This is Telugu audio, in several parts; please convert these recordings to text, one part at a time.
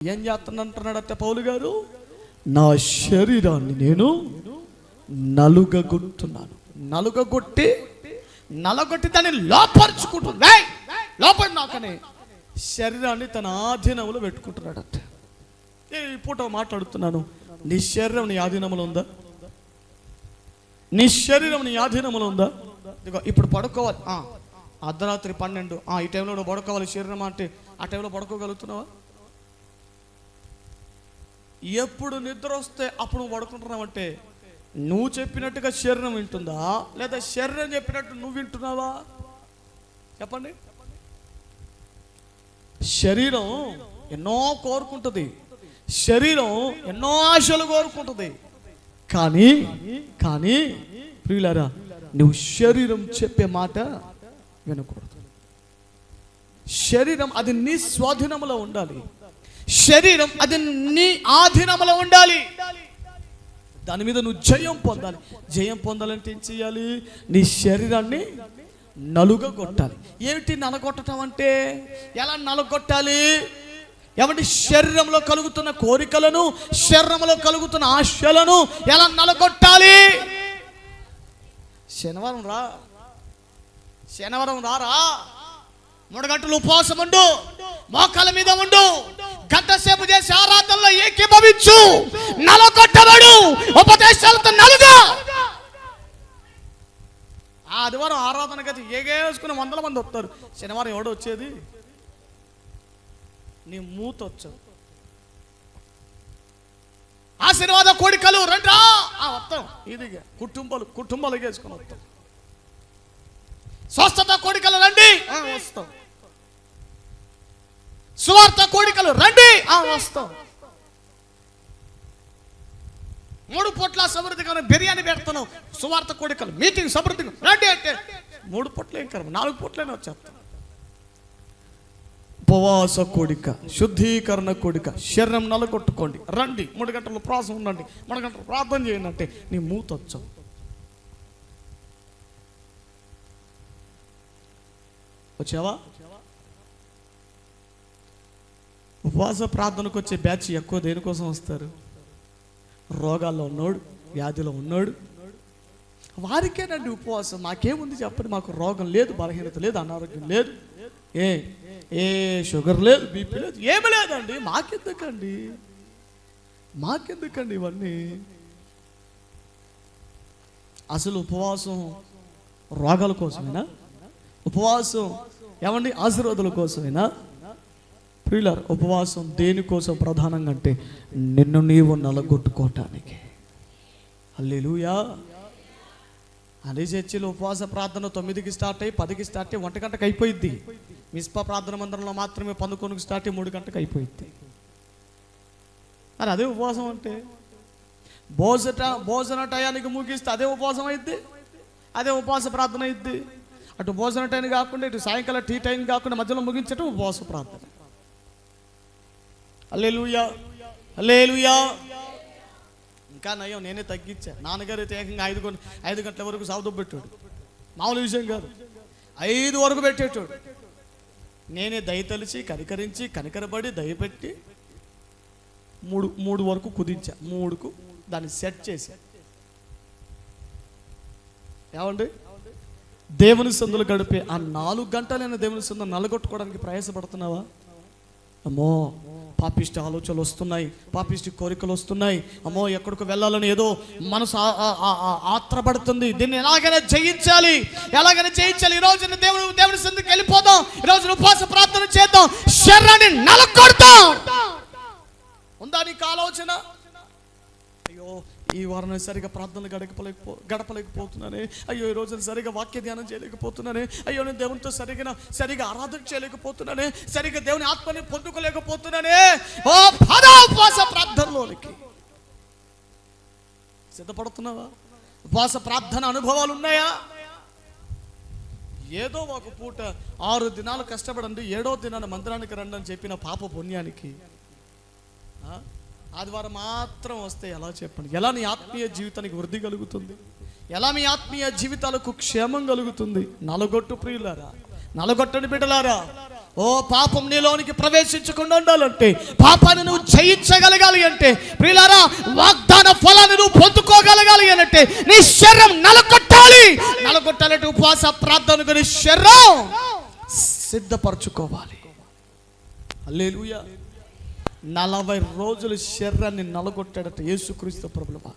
ఏం చేస్తానంటున్నాడట పౌలు గారు? నా శరీరాన్ని నేను నలుగగొట్టున్నాను. నలుగగొట్టి నలగొట్టి దాన్ని లోపరుచుకుంటుంది ఏయ్! లోపడి నాకనే శరీరాన్ని తన ఆధీనంలో పెట్టుకుంటున్నాడట. ఈ పూట మాట్లాడుతున్నాను. నీ శరీరం నీ ఆధీనంలో ఉందా? నీ శరీరం నీ ఆధీనంలో ఉందా? ఇప్పుడు పడుకోవాలి. అర్ధరాత్రి పన్నెండు. ఆ, ఈ టైంలో నువ్వు పడుకోవాలి శరీరం అంటే ఆ టైంలో పడుకోగలుగుతున్నావా? ఎప్పుడు నిద్ర వస్తే అప్పుడు నువ్వు పడుకుంటున్నావంటే నువ్వు చెప్పినట్టుగా శరీరం వింటుందా? లేదా శరీరం చెప్పినట్టు నువ్వు వింటున్నావా? చెప్పండి. శరీరం ఎన్నో కోరుకుంటుంది. శరీరం ఎన్నో ఆశలు కోరుకుంటుంది. కానీ కానీ ప్రియులారా నువ్వు శరీరం చెప్పే మాట వినకూడదు. శరీరం అది నీ స్వాధీనంలో ఉండాలి. శరీరం అది నీ ఆధీనంలో ఉండాలి. దాని మీద నువ్వు జయం పొందాలి. జయం పొందాలంటే ఏం చేయాలి? నీ శరీరాన్ని నలుగ కొట్టాలి ఏమిటి నలగొట్టడం అంటే ఎలా నలగొట్టాలి? ఏమంటే శరీరంలో కలుగుతున్న కోరికలను శరీరంలో కలుగుతున్న ఆశలను ఎలా నలగొట్టాలి? శనివారం రా. శనివారం రారా. మూడు గంటలు ఉపవాసం ఉండు మోకాల మీద ఉండు. ఏకీభవించు. నలగొట్టబడు. ఉపదేశాలతో నలుగా. ఆదివారం ఆరాధన గది ఏగేసుకుని వందల మంది వస్తారు. శనివారం ఎవడు వచ్చేది? నీ మూత వచ్చావు ఆశీర్వాద కోడికలు రండ్రా వస్తాం. ఇదిగా. కుటుంబాలు కుటుంబాలు వేసుకుని వస్తాం. స్వస్థత కోడికలు రండి. వస్తాం. సువార్త కోడికలు రండి. వస్తాం. మూడు పూట్ల సమృద్ధిగా బిర్యానీ పెడుతున్నాం సువార్త కోడికలు మీటింగ్ సమృద్ధిగా రండి అంటే మూడు పూట్ల ఏం కర్మ? నాలుగు పూట్లనే వచ్చేస్తాం ఉపవాస కోడిక శుద్ధీకరణ కోడిక శరీరం నలగొట్టుకోండి. రండి మూడు గంటలు ప్రాసం ఉండండి మూడు గంటలు ప్రార్థన చేయండి అంటే నీ మూతొచ్చావు వచ్చావా? ఉపవాస ప్రార్థనకు వచ్చే బ్యాచ్ ఎక్కువ దేనికోసం వస్తారు? రోగాల్లో ఉన్నాడు వ్యాధిలో ఉన్నాడు. వారికేనండి ఉపవాసం. మాకేముంది చెప్పండి మాకు రోగం లేదు బలహీనత లేదు అనారోగ్యం లేదు. ఏ ఏ షుగర్ లేదు బీపీ లేదు ఏమి లేదండి. మాకెందుకండి? మాకెందుకండి ఇవన్నీ? అసలు ఉపవాసం రోగాల కోసమేనా? ఉపవాసం ఏమండి? ఆశీర్వాదాల కోసమేనా? ప్రియులారు ఉపవాసం దేనికోసం ప్రధానంగా అంటే నిన్ను నీవు నలగొట్టుకోవటానికి అల్లెలుయా అదే చర్చిలో ఉపవాస ప్రార్థన తొమ్మిదికి స్టార్ట్ అయ్యి పదికి స్టార్ట్ అయ్యి ఒంటి గంటకు అయిపోయింది మిస్పా ప్రార్థన మందిరంలో మాత్రమే పదకొండుకి స్టార్ట్ అయ్యి మూడు గంటకు అయిపోయింది మరి అదే ఉపవాసం అంటే? భోజట భోజన టయానికి ముగిస్తే అదే ఉపవాసం అయింది అదే ఉపవాస ప్రార్థన అయింది అటు భోజన టైం కాకుండా ఇటు సాయంకాలం టీ టైం కాకుండా మధ్యలో ముగించటం ఉపవాస ప్రార్థన. అల్లేలుయా అల్లేలుయా ఇంకా నయం నేనే తగ్గించా. నాన్నగారు అయితే ఏకంగా ఐదు ఐదు గంటల వరకు సాగుతూ పెట్టాడు. మామూలు విషయం కాదు. ఐదు వరకు పెట్టేటోడు. నేనే దయతలిచి కనికరించి కనికరబడి దయపెట్టి మూడు మూడు వరకు కుదించా. మూడుకు దాన్ని సెట్ చేశా. ఏమండి? దేవుని సందులు గడిపే ఆ నాలుగు గంటలైన దేవుని సందు నలగొట్టుకోవడానికి ప్రయాసపడుతున్నావా? అమ్మో! పాపిష్టి ఆలోచనలు వస్తున్నాయి పాపిష్టి కోరికలు వస్తున్నాయి. అమ్మో ఎక్కడికి వెళ్ళాలని ఏదో మనసు ఆత్రపడుతుంది. దీన్ని ఎలాగైనా జయించాలి. ఎలాగైనా జయించాలి. ఈ రోజున దేవుడు దేవుని సందుకి వెళ్ళిపోదాం. ఈ రోజున ఉపవాస ప్రార్థన చేద్దాం. శరీరాన్ని నలకొడతాం. ఉందా నీకు ఆలోచన? ఈ వారం సరిగా ప్రార్థనలు గడపలేకపో గడపలేకపోతున్నానే. అయ్యో ఈ రోజున సరిగా వాక్య ధ్యానం చేయలేకపోతున్నానే. అయ్యో నేను దేవునితో సరిగా సరిగా ఆరాధన చేయలేకపోతున్నానే. సరిగా దేవుని ఆత్మని పొందుకోలేకపోతున్నానే. ఓ ఉపవాస ప్రార్థనలోనికి. సిద్ధపడుతున్నావా? ఉపవాస ప్రార్థన అనుభవాలు ఉన్నాయా? ఏదో ఒక పూట ఆరు దినాలు కష్టపడండి ఏడో దినాన మందిరానికి రండి అని చెప్పిన పాప పుణ్యానికి. ఆదివారం మాత్రం వస్తే ఎలా చెప్పండి? ఎలా నీ ఆత్మీయ జీవితానికి వృద్ధి కలుగుతుంది? ఎలా మీ ఆత్మీయ జీవితాలకు క్షేమం కలుగుతుంది? నలగొట్టు ప్రియులారా నలగొట్టని బిడ్డలారా ఓ పాపం నీలోనికి ప్రవేశించకుండా ఉండాలంటే పాపాన్ని నువ్వు జయించగలగాలి అంటే ప్రియులారా వాగ్దాన ఫలాన్ని నువ్వు పొందుకోగలగాలి అంటే నీ శరీరం నలగొట్టాలి. నలగొట్టాలంటే ఉపవాస ప్రార్థన నీ శరీరం సిద్ధపరచుకోవాలి. అల్లేలుయా నలభై రోజులు శరీరాన్ని నలగొట్టాడట యేసుక్రీస్తు ప్రభులవ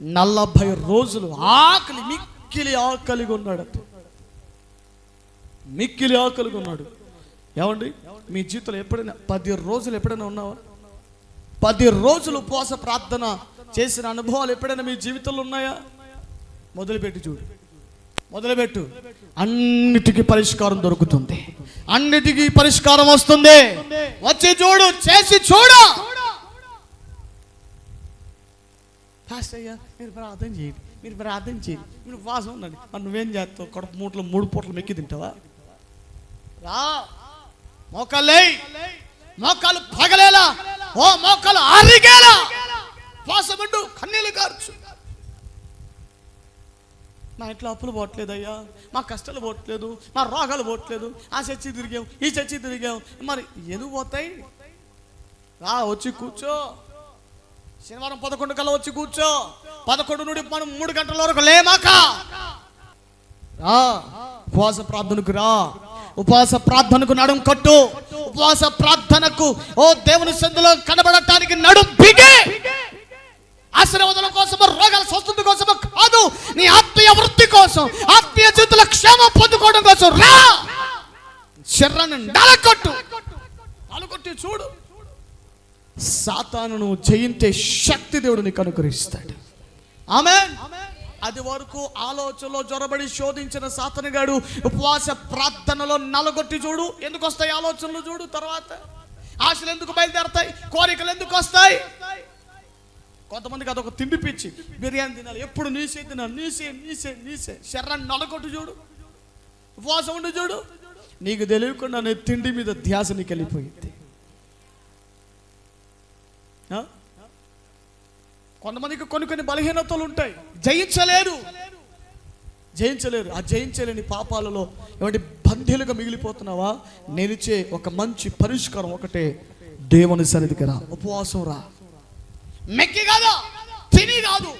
నలభై రోజులు ఆకలి మిక్కిలి ఆకలిగా ఉన్నాడట. మిక్కిలి ఆకలిగా ఉన్నాడు. ఏమండి? మీ జీవితంలో ఎప్పుడైనా పది రోజులు ఎప్పుడైనా ఉన్నావా? పది రోజులు ఉపవాస ప్రార్థన చేసిన అనుభవాలు ఎప్పుడైనా మీ జీవితంలో ఉన్నాయా? మొదలుపెట్టి చూడు. మొదలుపెట్టు. అన్నిటికీ పరిష్కారం దొరుకుతుంది. అన్నిటికీ పరిష్కారం వస్తుంది. వచ్చి చూడు చేసి చూడు. ఫాస్ట్ అయ్యా మీరు ప్రార్థన చేయండి. మీరు ప్రార్థన చేయండి. మీరు ఉపవాసం ఉండండి. మరి నువ్వేం చేస్తావు? కడుపు మూటలు మూడు పూటలు మెక్కి తింటావా? రా. మోకాళ్ళే. మోకాలు పగలేలా. ఓ మోకాలు అరిగేలా. ఉపవాసముండు కన్నీళ్ళు కార్చు మా ఇంట్లో అప్పులు పోవట్లేదయ్యా మా కష్టాలు పోవట్లేదు మా రోగాలు పోవట్లేదు ఆ చర్చి తిరిగాం ఈ చర్చి తిరిగాం. మరి ఎందుకు పోతాయి? రా వచ్చి కూర్చో. శనివారం పదకొండు కల్లా వచ్చి కూర్చో. పదకొండు నుండి మనం మూడు గంటల వరకు లేమాక. రా ఉపవాస ప్రార్థనకు రా. ఉపవాస ప్రార్థనకు నడుం కట్టు. ఉపవాస ప్రార్థనకు ఓ దేవుని సందులో కనబడటానికి నడుం బిగే. ఆశీర్వాదాల కోసము రోగాల స్వస్థత కోసము కాదు. నీ ఆత్మీయ వృత్తి కోసం ఆత్మీయ జీవితంలో క్షేమం పొందుకోవడం కోసం రా! చెర్రను నలకొట్టు. నలకొట్టి చూడు. సాతాను జయించే శక్తి దేవుడు నీకు అనుగ్రహిస్తాడు. ఆమె అది వరకు ఆలోచనలో జ్వరబడి శోధించిన సాతనగాడు ఉపవాస ప్రార్థనలో నలగొట్టి చూడు. ఎందుకు వస్తాయి ఆలోచనలు చూడు తర్వాత? ఆశలు ఎందుకు బయలుదేరతాయి? కోరికలు ఎందుకు వస్తాయి? కొంతమందికి అదొక తిండి పిచ్చి. బిర్యానీ తినాలి. ఎప్పుడు నీసే తినాలి. నీసే నీసే నీసే శర్రాన్ని నలగొట్టు చూడు. ఉపవాసం ఉండి చూడు. నీకు తెలియకుండా నేను తిండి మీద ధ్యాస నీకు వెళ్ళిపోయింది కొంతమందికి కొన్ని కొన్ని బలహీనతలు ఉంటాయి. జయించలేరు. జయించలేరు. ఆ జయించలేని పాపాలలో ఏమంటే బంధీలుగా మిగిలిపోతున్నావా? నిలిచే ఒక మంచి పరిష్కారం ఒకటే. దేవుని సన్నిధికి రా. ఉపవాసం రా. మెక్కి కాదు? తిని కాదు.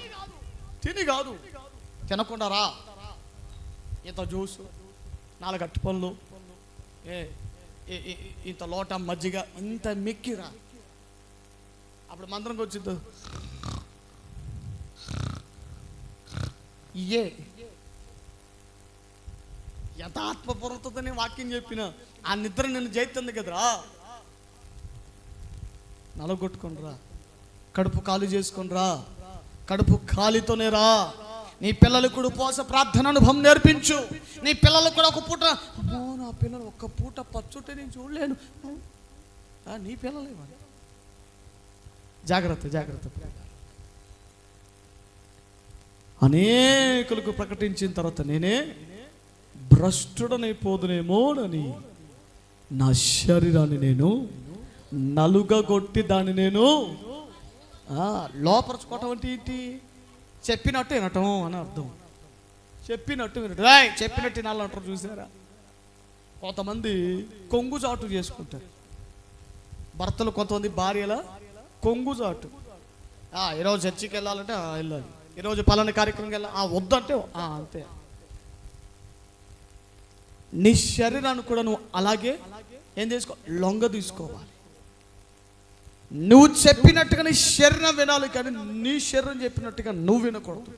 తిని కాదు. తినకుండా రా. ఇంత జ్యూస్ నాలుగు అట్టి పనులు ఏ ఇంత లోట మజ్జిగ ఇంత మెక్కిరా అప్పుడు మంత్రంకి వచ్చింది ఇయే ఎంత ఆత్మపూర్వతని వాక్యం చెప్పిన ఆ నిద్ర నిన్ను జైతుంది కదరా? నలగొట్టుకుండ్రా కడుపు ఖాళీ చేసుకునిరా కడుపు ఖాళీతోనే రా. నీ పిల్లలకు కూడా ఉపవాస ప్రార్థన అనుభవం నేర్పించు. నీ పిల్లలకు కూడా ఒక పూట నా పిల్లలు ఒక్క పూట పచ్చుంటే నేను చూడలేను. నీ పిల్లలే మరి. జాగ్రత్త జాగ్రత్త. అనేకులకు ప్రకటించిన తర్వాత నేనే భ్రష్టుడనైపోదునేమోనని నా శరీరాన్ని నేను నలుగగొట్టి దాన్ని నేను లోపరచుకోవటం అంటే ఏంటి? చెప్పినట్టు వినటం అని అర్థం. చెప్పినట్టు వినటం. రాయ్ చెప్పినట్టు వినాలి అంటారు చూసారా? కొంతమంది కొంగుజాటు చేసుకుంటారు. భర్తలు కొంతమంది భార్యల కొంగుజాటు ఈరోజు చర్చికి వెళ్ళాలంటే వెళ్ళాలి. ఈరోజు పలానా కార్యక్రమంకి వెళ్ళాలి. ఆ, వద్దంటే అంతే. నీ శరీరాన్ని కూడా నువ్వు అలాగే ఏం చేసుకో లొంగ తీసుకోవాలి. నువ్వు చెప్పినట్టుగా నీ శరీరం వినాలి కానీ నీ శరీరం చెప్పినట్టుగా నువ్వు వినకూడదు.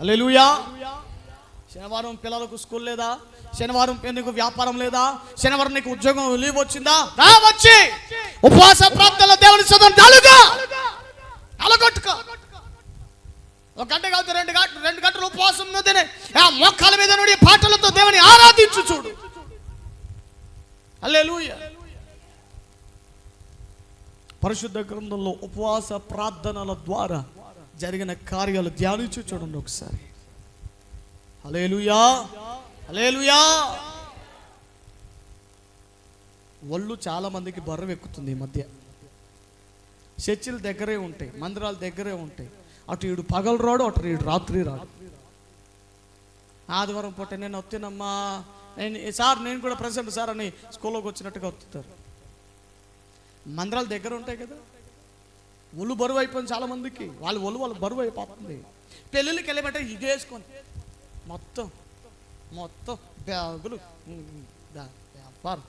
అల్లెలుయా శనివారం పిల్లలకు స్కూల్ లేదా? శనివారం నీకు వ్యాపారం లేదా? శనివారం నీకు ఉద్యోగం లీవ్ వచ్చిందా? రా వచ్చి. ఉపవాస ప్రాంతంలో దేవుని చదువు నలుగా. ఒక గంట కాదు రెండు గంటలు రెండు గంటలు ఉపవాసం ఉన్నదేనే. ఆ మొక్కల మీద నుండి పాటలతో దేవుని ఆరాధించు చూడు అల్లెలుయా పరిశుద్ధ గ్రంథంలో ఉపవాస ప్రార్థనల ద్వారా జరిగిన కార్యాలు ధ్యానించి చూడండి ఒకసారి. హలేలుయా హలేలుయా ఒళ్ళు చాలా మందికి బర్రం ఎక్కుతుంది ఈ మధ్య. చర్చిలు దగ్గరే ఉంటాయి మందిరాలు దగ్గరే ఉంటాయి. అటు ఈడు పగలు రాడు అటు ఈడు రాత్రి రాడు. ఆదివారం పూట నేను వస్తేనమ్మా నేను సార్ నేను కూడా ప్రెసెంట్ సార్ అని స్కూల్లోకి వచ్చినట్టుగా వస్తుంటారు మందిరాలు దగ్గర ఉంటాయి కదా. ఒళ్ళు బరువు అయిపోయింది చాలా మందికి వాళ్ళు ఒళ్ళు వాళ్ళు బరువు అయిపోతుంది. పెళ్ళిళ్ళకి వెళ్ళమంటే ఇది వేసుకొని మొత్తం మొత్తం బ్యాగులు వ్యాపారం.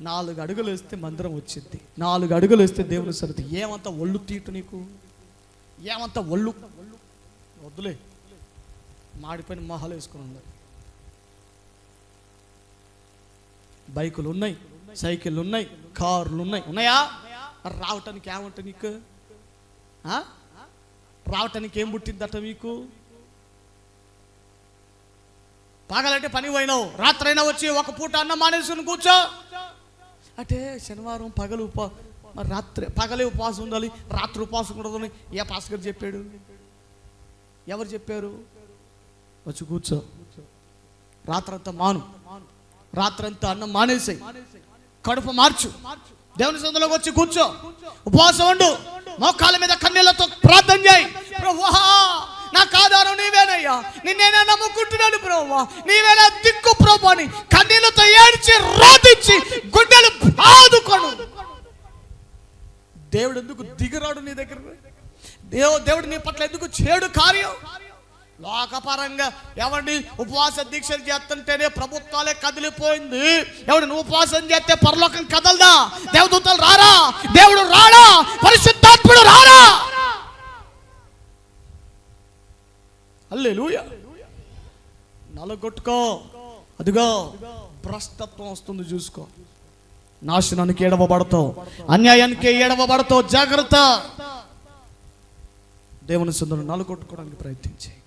నాలుగు అడుగులు వేస్తే మందిరం వచ్చింది. నాలుగు అడుగులు వేస్తే దేవుని సరిది ఏమంత ఒళ్ళు తీటు నీకు? ఏమంత ఒళ్ళు? వద్దులే. మాడిపోయిన మొహాలు వేసుకుని ఉన్నారు బైకులు ఉన్నాయి. సైకిళ్ళు ఉన్నాయి కార్లు ఉన్నాయి? ఉన్నాయా రావటానికి ఏమంట నీకు? రావటానికి ఏం పుట్టిందట మీకు? పగలంటే పని పోయినావు రాత్రైనా వచ్చి ఒక పూట అన్నం మానేసుకుని కూర్చో. అంటే శనివారం పగలు ఉపా మరి రాత్రి పగలే ఉపవాసం ఉండాలి రాత్రి ఉపవాసం ఉండదని ఏ పాస్కర్ చెప్పాడు? ఎవరు చెప్పారు? వచ్చి కూర్చో. రాత్రంతా మాను. రాత్రంతా అన్నం మానేసాయి. కడుపు మార్చు. దేవుని సందులోకి వచ్చి కూర్చో. ఉపవాసం ఉండు. మోకాల మీద కన్నీళ్ళతో ప్రార్థన చేయి. ప్రభువా నాకు ఆధారం నీవేనయ్యా. నిన్నేనా నమ్ముకుంటున్నాను ప్రభువా. నీవేనా దిక్కు ప్రభు అని కన్నీళ్ళతో ఏడ్చి రోధించి గుడ్డలు బాదుకొను. దేవుడు ఎందుకు దిగురాడు నీ దగ్గర? దేవు దేవుడు నీ పట్ల ఎందుకు చేడు కార్యం? లోకపరంగా ఎవరిని ఉపవాస దీక్షలు చేస్తుంటేనే ప్రభుత్వాలే కదిలిపోయింది. ఎవడిని ఉపవాసం చేస్తే పరలోకం కదలదా? దేవదూతలు రారా? దేవుడు రాడా? పరిశుద్ధాత్ముడు రారా అల్లెలూయ నలగొట్టుకో. అదిగో భ్రష్టత్వం వస్తుంది చూసుకో. నాశనానికి ఏడవబడతావు. అన్యాయానికి ఏడవబడతావు. జాగ్రత్త. దేవుని సుందరం నలుగొట్టుకోవడానికి ప్రయత్నించే.